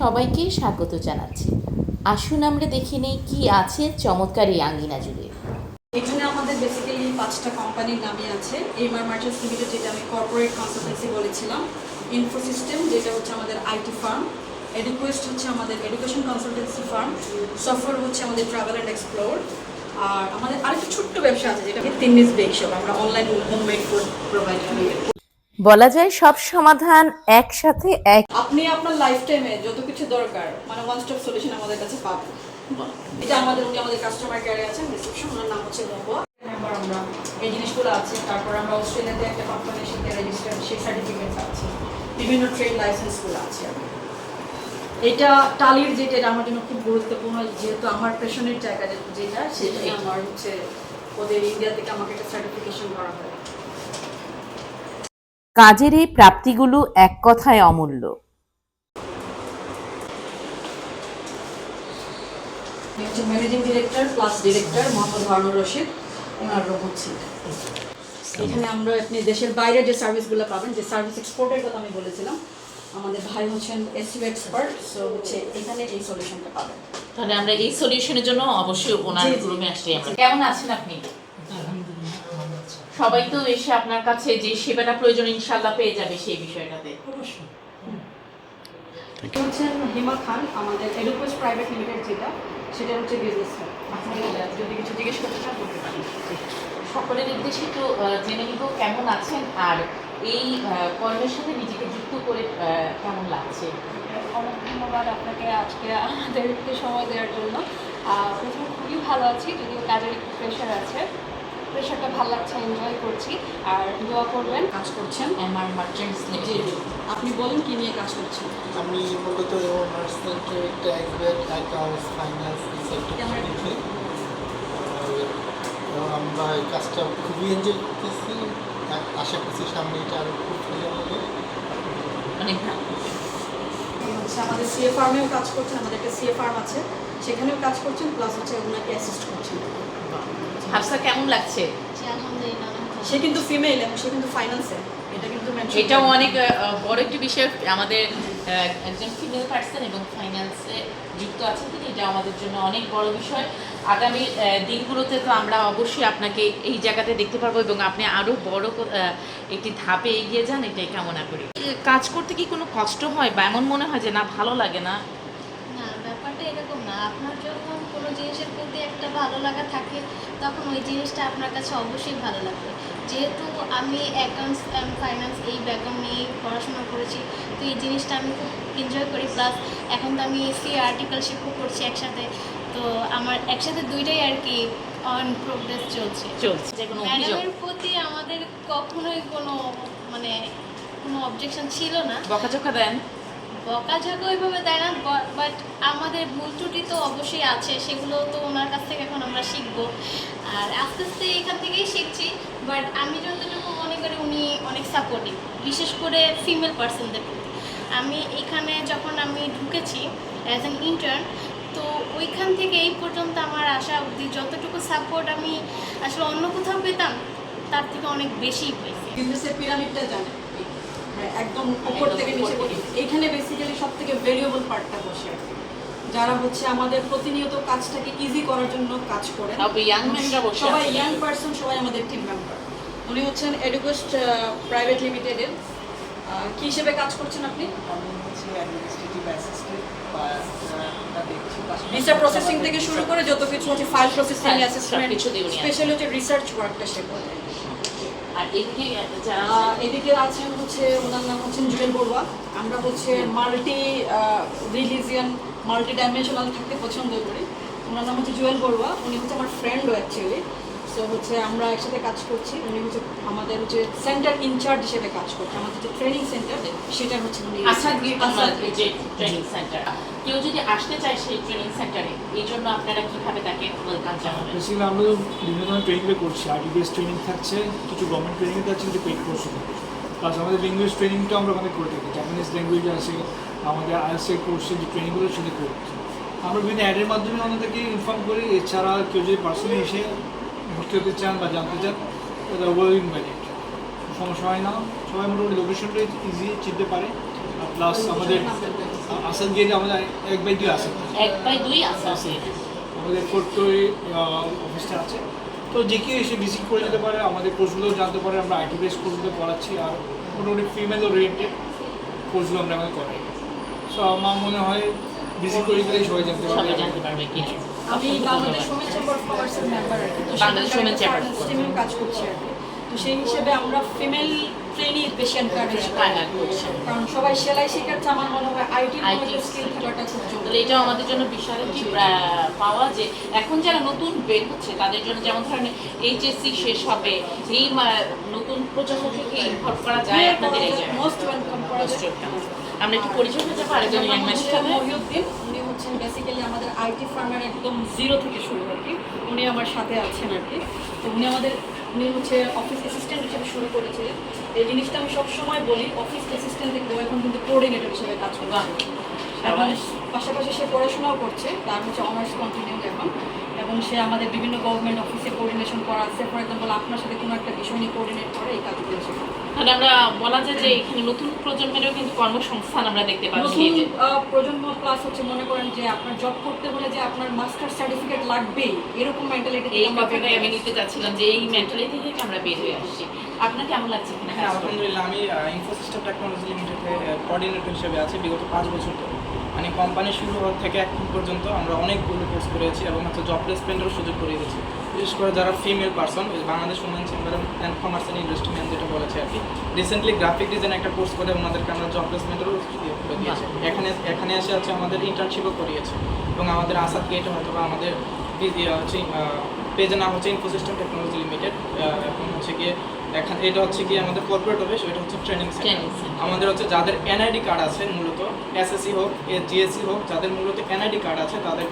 সবাইকে স্বাগত জানাচ্ছি। আসুন আমরা দেখে নেই কি আছে চমৎকার এই আঙ্গিনা জুড়ে। এখানে আমাদের বেসিক্যালি পাঁচটা কোম্পানির নামে আছে। এমআর মার্চেন্টস লিমিটেড যেটা আমি কর্পোরেট কনসালটেন্সি বলেছিলাম। ইনফোসিস্টেম যেটা হচ্ছে আমাদের আইটি ফার্ম এডুকোয়েস্ট হচ্ছে আমাদের এডুকেশন কনসালটেন্সি ফার্ম সফর হচ্ছে আমাদের ট্রাভেল অ্যান্ড এক্সপ্লোর আর আমাদের আরেকটা ছোট্ট ব্যবসা আছে, যেটা তিন্নিস বেক শপ আমরা অনলাইন হোমমেড ফুড প্রোভাইড করি। বলা যায় সব সমাধান একসাথে এক আপনি আপনার লাইফ টাইমে যত কিছু দরকার মানে ওয়ান স্টপ সলিউশন আমাদের কাছে পাবেন। এটা আমাদের উনি আমাদের কাস্টমার কেয়ারে আছেন রিসেপশন ওনার নাম হচ্ছে এবার আমরা এই জিনিসগুলো আছে তারপর আমরা অস্ট্রেলিয়াতে একটা কোম্পানির সাথে রেজিস্টার্ড সেই সার্টিফিকেট আছে। বিভিন্ন ট্রেড লাইসেন্সগুলো আছে। এটা টালির যেটা এটা আমার জন্য খুব গুরুত্বপূর্ণ যেহেতু আমার পেশনের জায়গা যেটা সেটা আমার হচ্ছে ওদের ইন্ডিয়া থেকে আমাকে একটা সার্টিফিকেশন করা হয়। কাজের এই প্রাপ্তিগুলো এক কথায় অমূল্য। Managing director plus director Mohammad Harun Rashid. ওনার হচ্ছে এখানে আমরা আপনি দেশের বাইরে যে সার্ভিসগুলো পাবেন যে সার্ভিস এক্সপোর্টের কথা আমি বলেছিলাম আমাদের ভাই হচ্ছেন এসইউ এক্সপার্ট সো হচ্ছে এখানে এই সলিউশনটা পাবেন। তাহলে আমরা এই সলিউশনের জন্য অবশ্যই ওনার। রুমে আসলে আমরা কেমন আছেন আপনি? সবাই তো এসে আপনার কাছে যে সেবাটা প্রয়োজন ইনশাল্লাহ পেয়ে যাবে সেই বিষয়টাতে। অবশ্যই। হচ্ছেন হিমা খান আমাদের প্রাইভেট লিমিটেড যেটা সেটা হচ্ছে বিজনেস যদি কিছু জিজ্ঞেস করতে চান করতে পারেন। সকলের উদ্দেশ্যে একটু জেনে নিব কেমন আছেন আর এই কর্মের সাথে নিজেকে যুক্ত করে আহ, কেমন লাগছে? অনেক ধন্যবাদ আপনাকে আজকে আমাদেরকে সময় দেওয়ার জন্য। আহ, প্রথমে খুবই ভালো আছি যদিও কাজের একটু প্রেশার আছে। প্রেশারটা ভালো লাগছে এনজয় করছি। আর দোয়া করবেন কাজ করছেন এমআর মার্চেন্টস লিমিটেড আপনি বলেন কি নিয়ে কাজ করছেন? আমি মূলত centre tax VAT accounts finance এই সেক্টর আমরা এই কাজটা খুবই এনজয় করতেছি। আশা করছি সামনে এটা আরও খুব ভালো হবে। অনেক ভালো। হচ্ছে আমাদের সিএ ফার্মেও কাজ করছেন আমাদের একটা সিএ ফার্ম আছে। সেখানেও কাজ করছেন প্লাস হচ্ছে ওনাকে অ্যাসিস্ট করছেন। হাফসা কেমন লাগছে। সে কিন্তু ফিমেল এবং সে কিন্তু ফাইন্যান্সে এটা কিন্তু এটাও অনেক বড় একটি বিষয়। আমাদের একজন ফিমেল পার্সন এবং ফাইন্যান্সে যুক্ত আছেন তিনি। এটা আমাদের জন্য অনেক বড় বিষয়। আগামী দিনগুলোতে তো আমরা অবশ্যই আপনাকে এই জায়গাতে দেখতে পারব এবং আপনি আরও বড় একটি ধাপে এগিয়ে যান। এটাই কামনা করি। কাজ করতে কি কোনো কষ্ট হয়? বা এমন মনে হয় যে না ভালো লাগে না ব্যাপারটা এরকম না আপনার যখন কোনো জিনিসের প্রতি একটা ভালো লাগা থাকে তখন ওই জিনিসটা আপনার কাছে অবশ্যই ভালো লাগবে। যেহেতু আমি অ্যাকাউন্টস অ্যান্ড ফাইন্যান্স এই ব্যাকগ্রাউন্ড নিয়ে পড়াশোনা করেছি তো এই জিনিসটা আমি খুব এনজয় করি প্লাস এখন তো আমি এসি আর্টিকেল আর্টিকেলশিপও করছি একসাথে তো আমার একসাথে দুইটাই আর কি অন প্রোগ্রেস চলছে। চলছে ম্যাডামের প্রতি আমাদের কখনোই কোনো মানে কোনো অবজেকশন ছিল না। বকাঝকা দেন। বকাঝকা ওইভাবে দেয় না বাট আমাদের ভুল ত্রুটি তো অবশ্যই আছে, সেগুলো তো ওনার কাছ থেকে এখন আমরা শিখব। আর আস্তে আস্তে এখান থেকেই শিখছি বাট আমি যতটুকু মনে করি উনি অনেক সাপোর্টিভ বিশেষ করে ফিমেল পার্সনদের প্রতি। আমি এখানে যখন আমি ঢুকেছি অ্যাজ অ্যান ইন্টার্ন তো ওইখান থেকে এই পর্যন্ত আমার আশা অবধি যতটুকু সাপোর্ট আমি আসলে অন্য কোথাও পেতাম, তার থেকে অনেক বেশি পেয়েছি পিরামিডটা জানে। একদম উপর থেকে নিচে। এইখানে বেসিক্যালি সব থেকে ভেরিয়েবল পার্টটা বসে যারা হচ্ছে আমাদের প্রতিনিয়ত কাজটাকে ইজি করার জন্য কাজ করে সবাই ইয়াং পার্সন সবাই আমাদের টিম মেম্বার উনি হচ্ছেন এডুকেস্ট প্রাইভেট লিমিটেডের কি হিসেবে কাজ করছেন আপনি? ভিসা প্রসেসিং থেকে শুরু করে যত কিছু হচ্ছে ফাইল প্রসেসিং হ্যাঁ, উনি আছেন। স্পেশালি হচ্ছে রিসার্চ ওয়ার্কটা সে করে। আর এদিকে যারা এদিকে আছেন হচ্ছে ওনার নাম হচ্ছেন জুয়েল বড়ুয়া। আমরা হচ্ছে মাল্টি রিলিজিয়ান মাল্টি ডাইমেনশনাল থাকতে পছন্দ করি। ওনার নাম হচ্ছে জুয়েল বড়ুয়া। উনি হচ্ছে আমার ফ্রেন্ডও অ্যাকচুয়ালি সো হচ্ছে আমরা একসাথে কাজ করছি। উনি হচ্ছে আমাদের হচ্ছে সেন্টার ইনচার্জ হিসেবে কাজ করছে। আমাদের যে ট্রেনিং সেন্টার সেটা হচ্ছে উনি আসাদ গিয়ে আসাদ যে ট্রেনিং সেন্টার কেউ যদি আসতে চায় সেই ট্রেনিং সেন্টারে এই জন্য আপনারা কীভাবে তাকে ওয়েলকাম জানাবেন? বেসিক্যালি আমরা বিভিন্ন ধরনের ট্রেনিংগুলো করছি। আরটিপিএস ট্রেনিং থাকছে কিছু গভর্নমেন্ট ট্রেনিং থাকছে কিছু পেইড কোর্সও থাকছে প্লাস আমাদের ল্যাঙ্গুয়েজ ট্রেনিংটা আমরা ওখানে করে থাকি। জাপানিজ ল্যাঙ্গুয়েজ আছে আমাদের আইএসএ কোর্সের যে ট্রেনিংগুলো সেটা করছি আমরা বিভিন্ন অ্যাডের মাধ্যমে আমাদেরকে ইনফর্ম করি। এছাড়া কেউ যদি পার্সোনালি এসে ভর্তি হতে চান বা জানতে চান তাহলে ওভার ইনভাইটেড সমস্যা হয় না। সবাই মোটামুটি লোকেশনটা ইজি চিনতে পারে। আর প্লাস আমাদের আসাদ গেটে আমাদের এক বাই দুই আছে এক বাই দুই আমাদের ফোর্টই অফিসটা আছে। তো যে কেউ এসে ভিজিট করে যেতে পারে আমাদের কোর্সগুলোও জানতে পারে আমরা আইটি বেস কোর্সগুলো পড়াচ্ছি আর মোটামুটি ফিমেল ওরিয়েন্টেড কোর্সগুলো আমরা এখন করাই। সো আমার মনে হয় ভিজিট করে দিলেই সবাই জানতে পারবে। জানতে পারবে কি। আমি বাংলাদেশ ওমেন চেম্বার অফ কমার্সের মেম্বার আর কি। তো বাংলাদেশ Women Chamber কাজ করছি আর কি। তো সেই হিসেবে আমরা ফিমেল ট্রেনিং করছি। কারণ সবাই সেলাই শেখাচ্ছে আমার মনে হয় আইটি IT স্কিল থাকাটা খুব জরুরি। এটাও আমাদের জন্য বিশাল একটি পাওয়া যে এখন যারা নতুন বের হচ্ছে তাদের জন্য যেমন ধরেন এইচএসসি শেষ হবে এই নতুন প্রজাতন্ত্রকে ইনভলভ করা যায় আপনাদের এই মোস্ট ওয়েলকাম করা যায়। আমরা একটু পরিচয় হতে পারি যেন ইয়াং ম্যানের সাথে। মহিউদ্দিন উনি হচ্ছেন বেসিক্যালি আমাদের আইটি ফার্মের একদম জিরো থেকে শুরু আর কি। উনি আমার সাথে আছেন আর কি। তো উনি আমাদের উনি হচ্ছে অফিস অ্যাসিস্ট্যান্ট হিসেবে শুরু করেছিলেন এই জিনিসটা আমি সবসময় বলি অফিস অ্যাসিস্ট্যান্ট দেখব এখন কিন্তু কোঅর্ডিনেটর হিসেবে কাজ। করছে পাশাপাশি সে পড়াশোনাও করছে তার হচ্ছে অনার্স কন্টিনিউ এখন এবং সে আমাদের বিভিন্ন গভর্নমেন্ট অফিসে কোঅর্ডিনেশন করা আছে ফর এক্সাম্পল আপনার সাথে কোনো একটা বিষয় নিয়ে কোঅর্ডিনেট করে এই কাজগুলো সে। তাহলে আমরা বলা যায় যে এখানে নতুন প্রজন্মেরও কিন্তু কর্মসংস্থান আমরা দেখতে পাচ্ছি নতুন প্রজন্ম প্লাস হচ্ছে মনে করেন যে আপনার জব করতে হলে যে আপনার মাস্টার সার্টিফিকেট লাগবেই এরকম মেন্টালিটি এই কথাটাই আমি নিতে চাচ্ছিলাম যে এই মেন্টালিটি থেকে আমরা বের হয়ে আসছি। আপনার কেমন লাগছে হ্যাঁ আলহামদুলিল্লাহ আমি ইনফোসিস্টেম টেকনোলজি লিমিটেডে কোঅর্ডিনেটর হিসেবে আছি বিগত পাঁচ বছর ধরে। মানে কোম্পানি শুরু হওয়ার থেকে এখন পর্যন্ত আমরা অনেকগুলো কোর্স করেছি এবং হচ্ছে জব প্লেসমেন্টেরও সুযোগ করে দিয়েছি। বিশেষ করে যারা female person Bangladesh women chamber and commerce and industry man যেটা বলেছে আর কি রিসেন্টলি গ্রাফিক ডিজাইন একটা কোর্স করে ওনাদেরকে আমরা জব প্লেসমেন্টেরও করে দিয়েছি। এখানে এখানে এসে হচ্ছে আমাদের ইন্টার্নশিপও করিয়েছে এবং আমাদের আসাদ গেটে হয়তো বা আমাদের হচ্ছে পেজের নাম হচ্ছে ইনফোসিস্টেম টেকনোলজি লিমিটেড এখন হচ্ছে গিয়ে এখানে এটা হচ্ছে কি আমাদের কর্পোরেট অফিস ওইটা হচ্ছে ট্রেনিং সেন্টার আমাদের হচ্ছে যাদের এনআইডি কার্ড আছে মূলত এসএসসি হোক জিএসসি হোক যাদের মূলত এনআইডি কার্ড আছে তাদের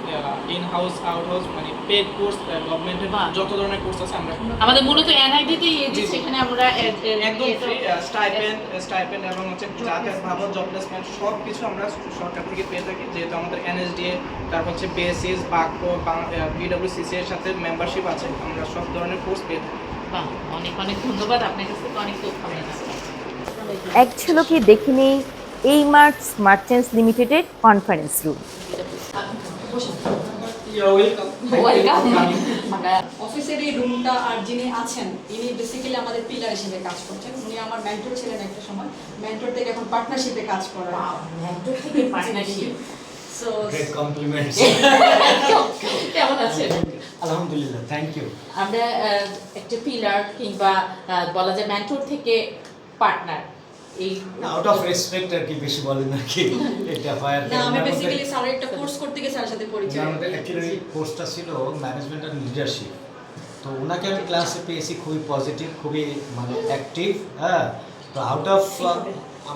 ইন হাউস আউট হাউস মানে পেড কোর্স গভর্নমেন্টের যত ধরনের কোর্স আছে আমরা আমাদের মূলত এনআইডিতেই এই যে। সেখানে আমরা একদম ফ্রি স্টাইপেন্ড স্টাইপেন্ড এবং হচ্ছে যাতায়াত ভাবা জব প্লেসমেন্ট সব কিছু আমরা সরকার থেকে পেয়ে থাকি যেহেতু আমাদের এনএসডিএ তারপর হচ্ছে বেসিস বাক্য বিডব্লিউসিসি এর সাথে মেম্বারশিপ আছে আমরা সব ধরনের কোর্স পেয়ে থাকি। বাহ, অনেক অনেক ধন্যবাদ আপনার কাছ থেকে অনেক তথ্য এক ঝলকে দেখে নেই এই মার্টস মার্চেন্টস লিমিটেডের কনফারেন্স রুম অফিসের এই রুমটা আর যিনি আছেন ইনি বেসিক্যালি আমাদের পিলার হিসেবে কাজ করছেন। উনি আমার মেন্টর ছিলেন একটা সময়। মেন্টর থেকে এখন পার্টনারশিপে কাজ করেন mentor থেকে partnership। So compliments. কেমন আছেন? Alhamdulillah, thank you. আমরা একটা পিলার কিংবা বলা যায় মেন্টর থেকে পার্টনার এই আউট অফ রেসপেক্ট আর কি বেশি বলেন আর কি এটা কি। না আমি বেসিক্যালি স্যারের একটা কোর্স করতে গিয়ে স্যারের সাথে পরিচয় আমাদের অ্যাকচুয়ালি কোর্সটা ছিল ম্যানেজমেন্ট অ্যান্ড লিডারশিপ তো ওনাকে আমি ক্লাসে পেয়েছি খুবই পজিটিভ খুবই মানে অ্যাক্টিভ হ্যাঁ। তো আউট অফ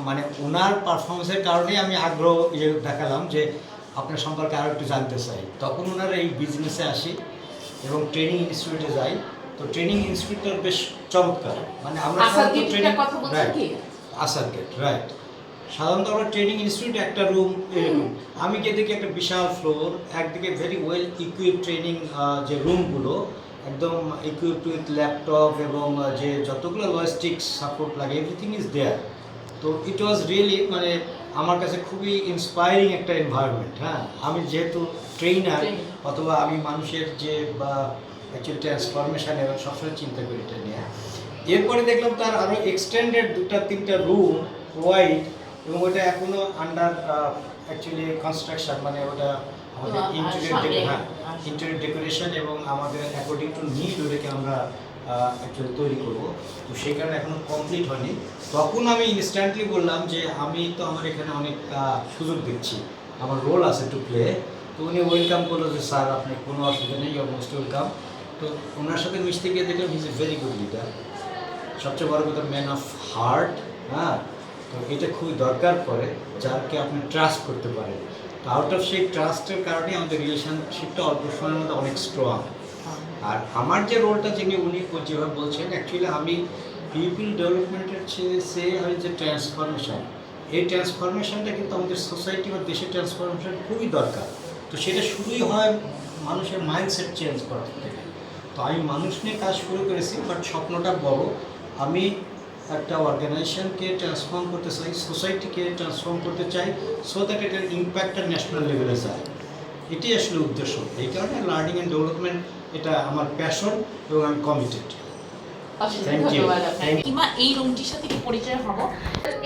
মানে ওনার পারফরমেন্সের কারণেই আমি আগ্রহ ইয়ে দেখালাম যে আপনার সম্পর্কে আরও একটু জানতে চাই। তখন ওনার এই বিজনেসে আসি। এবং ট্রেনিং ইনস্টিটিউটে যাই তো ট্রেনিং ইনস্টিটিউটটা বেশ চমৎকার মানে আমরা. কি? আসাদ গেট রাইট সাধারণত আমরা ট্রেনিং ইনস্টিটিউট একটা রুম আমি গিয়ে দেখি একটা বিশাল ফ্লোর একদিকে ভেরি ওয়েল ইকুইপ ট্রেনিং যে রুমগুলো একদম ইকুইপড উইথ ল্যাপটপ এবং যে যতগুলো লজিস্টিক সাপোর্ট লাগে এভরিথিং ইজ দেয়ার তো ইট ওয়াজ রিয়েলি মানে আমার কাছে খুবই ইন্সপায়ারিং একটা এনভায়রনমেন্ট হ্যাঁ? আমি যেহেতু ট্রেনার অথবা আমি মানুষের যে বা অ্যাকচুয়ালি ট্রান্সফরমেশানে সবসময় চিন্তা করি এটা নিয়ে। এরপরে দেখলাম তার আরও এক্সটেন্ডেড দুটা তিনটা রুম ওয়াইড এবং ওটা এখনও আন্ডার অ্যাকচুয়ালি কনস্ট্রাকশন মানে ওটা আমাদের ইন্টেরিয়র হ্যাঁ ইন্টেরিয়র ডেকোরেশন এবং আমাদের অ্যাকর্ডিং টু নিড ওটাকে আমরা অ্যাকচুয়ালি তৈরি করব। তো সেই কারণে এখনও কমপ্লিট হয়নি। তখন আমি ইনস্ট্যান্টলি বললাম যে, আমি তো আমার এখানে অনেক সুযোগ দিচ্ছি। আমার রোল আছে টু প্লে তো উনি ওয়েলকাম করল যে, স্যার আপনি কোনো অসুবিধা নেই মোস্ট ওয়েলকাম তো ওনার সাথে মিশতে গিয়ে দেখলাম his a very good leader সবচেয়ে বড় কথা ম্যান অফ হার্ট হ্যাঁ? তো এটা খুবই দরকার পড়ে যাকে আপনি ট্রাস্ট করতে পারেন। আউট অফ সেই ট্রাস্টের কারণে আমাদের রিলেশনশিপটা অল্প সময়ের মধ্যে অনেক স্ট্রং আর আমার যে রোলটা যিনি উনি যেভাবে বলছেন অ্যাকচুয়ালি আমি পিপল ডেভেলপমেন্টের চেয়ে সে হয় যে ট্রান্সফরমেশন এই ট্রান্সফরমেশনটা কিন্তু আমাদের সোসাইটি বা দেশের ট্রান্সফরমেশন খুবই দরকার। তো সেটা শুরুই হয় মানুষের মাইন্ডসেট চেঞ্জ করার থেকে। তো আমি মানুষ নিয়ে কাজ শুরু করেছি বাট স্বপ্নটা বড়। আমি একটা অর্গানাইজেশনকে ট্রান্সফর্ম করতে চাই সোসাইটিকে ট্রান্সফর্ম করতে চাই সো দ্যাট এটার ইম্প্যাক্টটা ন্যাশনাল লেভেলে যায়। এটি আসলে উদ্দেশ্য। এই কারণে লার্নিং অ্যান্ড ডেভেলপমেন্ট এটা আমার প্যাশন এবং আমি কমিটেড অসংখ্য Thank you. ধন্যবাদ আপনাকে। Thank you. কিমা এই রুমটির সাথে কি পরিচয় হব।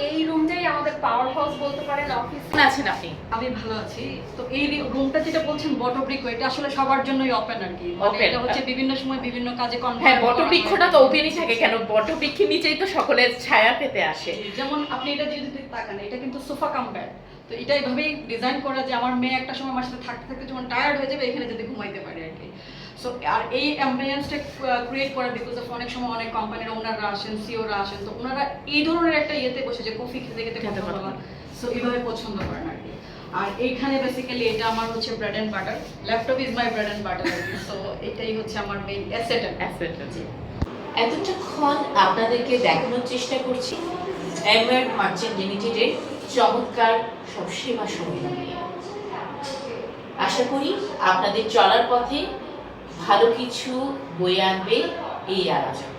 এই রুমটাই আমাদের পাওয়ার হাউস বলতে পারেন অফিস আছেন আপনি? আমি ভালো আছি। তো এই রুমটা যেটা বলছেন বটবৃক্ষ এটা আসলে সবার জন্যই ওপেন আর কি। মানে এটা হচ্ছে বিভিন্ন সময় বিভিন্ন কাজে হ্যাঁ বটবৃক্ষটা তো ওপেনই থাকে কেন? বটবৃক্ষের নিচেই তো সকলের ছায়া পেতে আসে। যেমন আপনি এটা যদি তাকান এটা কিন্তু সোফা কাম বেড তো এটা এইভাবেই ডিজাইন করা যে আমার মেয়ে একটা সময় আমার সাথে থাকতে থাকতে যখন টায়ার্ড হয়ে যাবে এখানে যদি ঘুমাইতে পারে আর কি। সো আর এই অ্যাম্বিয়েন্সটা ক্রিয়েট করা বিকজ অফ অনেক সময় অনেক কোম্পানির ওনাররা আসেন সিওরা আসেন তো ওনারা এই ধরনের একটা ইয়েতে বসে যে কফি খেতে খেতে খেতে। বলা সো এইভাবে পছন্দ করেন আর কি। আর এইখানে বেসিক্যালি এটা আমার হচ্ছে bread and butter laptop is my bread and butter so এটাই হচ্ছে আমার মেইন অ্যাসেট আছে। এতটাক্ষণ আপনাদেরকে দেখানোর চেষ্টা করছি এমার্ট মার্চেন্ট লিমিটেডের চমৎকার সব সেবা সুবিধা আশা করি আপনাদের চলার পথে ভালো কিছু বয়ে আনবে এই আয়োজন